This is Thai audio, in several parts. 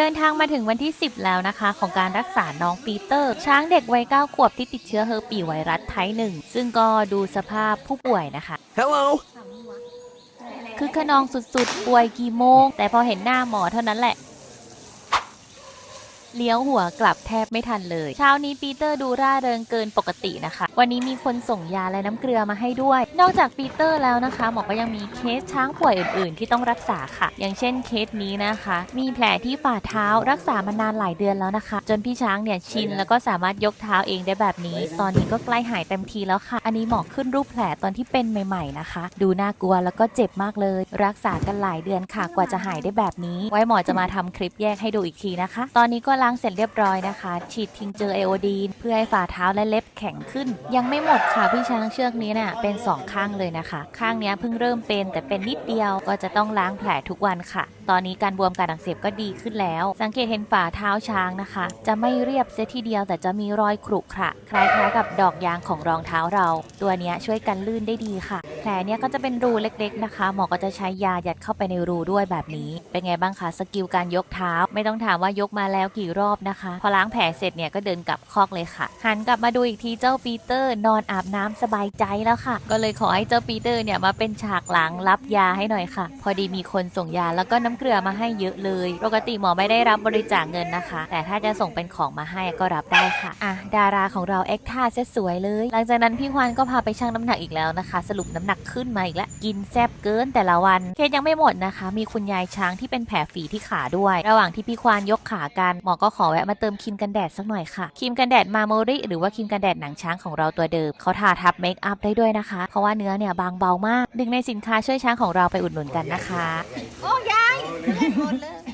เดินทางมาถึงวันที่ 10 แล้วนะคะ ของการรักษาน้องปีเตอร์ ช้างเด็กวัย 9 ขวบที่ติดเชื้อเฮอร์ปีไวรัสไทป์หนึ่งซึ่งก็ดูสภาพผู้ป่วยนะคะ Hello. คือขนองสุดๆ ป่วยกี่โมง แต่พอเห็นหน้าหมอเท่านั้นแหละ เลี้ยวหัวกลับแทบไม่ทันเลย เช้านี้ปีเตอร์ดูร่าเริงเกินปกตินะคะ วันนี้มีคนส่งยาและน้ำเกลือมาให้ด้วย นอกจากปีเตอร์แล้วนะคะ หมอก็ยังมีเคสช้างป่วยอื่นๆ ที่ต้องรักษาค่ะ อย่างเช่นเคสนี้นะคะ มีแผลที่ฝ่าเท้ารักษามานานหลายเดือนแล้วนะคะ จนพี่ช้างเนี่ยชินแล้วก็สามารถยกเท้าเองได้แบบนี้ ตอนนี้ก็ใกล้หายเต็มทีแล้วค่ะ อันนี้หมอขึ้นรูปแผลตอนที่เป็นใหม่ ๆนะคะ ดูน่ากลัวแล้วก็เจ็บมากเลย รักษากันหลายเดือนค่ะกว่าจะหายได้แบบนี้ ไว้หมอจะมาทำคลิปแยกให้ดูอีกทีนะคะ ตอนนี้ก็ลาางเสร็จเรียบร้อยนะคะ ฉีดทิงเจอไอโอดีนเพื่อให้ฝ่าเท้าและเล็บแข็งขึ้น ยังไม่หมดค่ะพี่ช้างเชือกนี้เนี่ยเป็นสองข้างเลยนะคะ ข้างนี้เพิ่งเริ่มเป็นแต่เป็นนิดเดียวก็จะต้องล้างแผลทุกวันค่ะ ตอนนี้การบวมการอักเสบก็ดีขึ้นแล้ว สังเกตเห็นฝ่าเท้าช้างนะคะ จะไม่เรียบเสียทีเดียวแต่จะมีรอยขรุขระคล้ายๆ กับดอกยางของรองเท้าเรา ตัวนี้ช่วยกันลื่นได้ดีค่ะ แผลเนี้ยก็จะเป็นรูเล็กๆนะคะ หมอก็จะใช้ยายัดเข้าไปในรูด้วยแบบนี้ เป็นไงบ้างคะสกิลการยกเท้า ไม่ต้องถามว่ายกมาแล้วกี่รอบนะคะ พอล้างแผลเสร็จเนี่ยก็เดินกลับคอกเลยค่ะ หันกลับมาดูอีกทีเจ้าปีเตอร์นอนอาบน้ำสบายใจแล้วค่ะ ก็เลยขอให้เจ้าปีเตอร์เนี่ยมาเป็นฉากหลังรับยาให้หน่อยค่ะ พอดีมีคนส่งยาแล้วก็น้ำเกลือมาให้เยอะเลย ปกติหมอไม่ได้รับบริจาคเงินนะคะ แต่ถ้าจะส่งเป็นของมาให้ก็รับได้ค่ะอะดาราของเราเอ็กท่าเซสวยเลย หลังจากนั้นพี่ควานก็พาไปชั่งน้ำหนักอีกแล้วนะคะ สรุปน้ำหนักขึ้นมาอีกแล้วกินแซบเกินแต่ละวันเคสยังไม่หมดนะคะ มีคุณยายช้างที่เป็นแผลฝีที่ขาด้วย ระหว่างที่พี่ควานยกขากันหมอก็ขอแวะมาเติมครีมกันแดดสักหน่อยค่ะครีมกันแดดมาโมริหรือว่าครีมกันแดดหนังช้างของเราตัวเดิมเขาทาทับเมคอัพได้ด้วยนะคะ เพราะว่าเนื้อเนี่ยบางเบามากหนึ่งในสินค้าช่วยช้างของเราไปอุดหนุนกันนะคะ โอ้ยายหมดเลย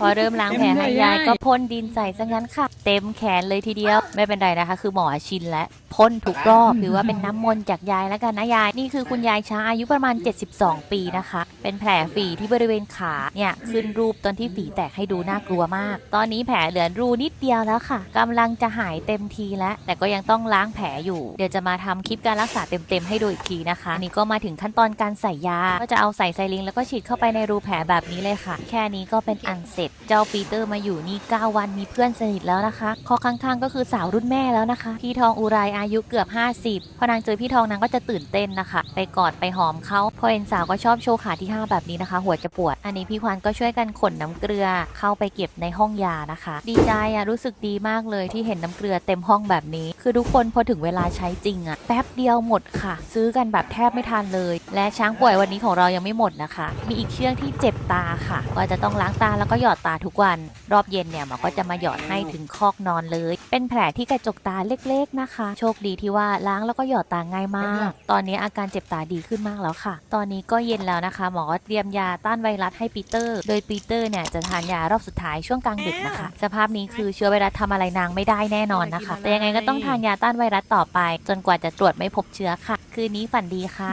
พอเริ่มล้างแผลให้ยายก็พ่นดินใส่ซะงั้นค่ะ เต็มแขนเลยทีเดียว ไม่เป็นไรนะคะ คือหมอชินและพ่นทุกรอบถือว่าเป็นน้ำมนต์จากยายแล้วกันนะยาย นี่คือคุณยายช้างอายุประมาณ 72 ปีนะคะ เป็นแผลฝีที่บริเวณขาเนี่ยขึ้นรูปตอนที่ฝีแตกให้ดูน่ากลัวมาก ตอนนี้แผลเหลือรูนิดเดียวแล้วค่ะกำลังจะหายเต็มทีแล้วแต่ก็ยังต้องล้างแผลอยู่ เดี๋ยวจะมาทำคลิปการรักษาเต็มๆให้ดูอีกทีนะคะอันนี่ก็มาถึงขั้นตอนการใส่ยา ก็จะเอาใส่ไซลิงแล้วก็ฉีดเข้าไปในรูแผลแบบนี้เลยค่ะ แค่นี้ก็เป็นอันเสร็จ เจ้าปีเตอร์มาอยู่นี่ 9 วันมีเพื่อนสนิทแล้วนะคะคอข้างๆ ก็คือสาวรุ่นแม่แล้วนะคะ พี่ทองอุไรอายุเกือบ 50 พอนางเจอพี่ทองนางก็จะตื่นเต้นนะคะ ไปกอดไปหอมเขาพอเห็นสาวก็ชอบโชว์ขาที่5แบบนี้นะคะ หัวจะปวด อันนี้พี่ควานก็ช่วยกันขนน้ำเกลือเข้าไปเก็บในห้องยานะคะ ดีใจอะรู้สึกดีมากเลยที่เห็นน้ำเกลือเต็มห้องแบบนี้ คือทุกคนพอถึงเวลาใช้จริงอะแป๊บเดียวหมดค่ะ ซื้อกันแบบแทบไม่ทันเลย และช้างป่วยวันนี้ของเรายังไม่หมดนะคะ มีอีกเชือกที่เจ็บตาค่ะ ก็จะต้องล้างตาแล้วก็หยอดตาทุกวัน รอบเย็นเนี่ยหมอก็จะมาหยอดให้ถึงคอกนอนเลย เป็นแผลที่กระจกตาเล็ก ๆนะคะ โชคดีที่ว่าล้างแล้วก็หยอดตาง่ายมาก ตอนนี้อาการเจ็บตาดีขึ้นมากแล้วค่ะ ตอนนี้ก็เย็นแล้วนะคะหมอก็เตรียมยาต้านไวรัสให้ปีเตอร์ โดยปีเตอร์เนี่ยจะทานยารอบสุดท้ายช่วงกลางดึกนะคะ สภาพนี้คือเชื้อไวรัสทำอะไรนางไม่ได้แน่นอนนะคะ แต่ยังไงก็ต้องทานยาต้านไวรัสต่อไป จนกว่าจะตรวจไม่พบเชื้อค่ะ คืนนี้ฝันดีค่ะ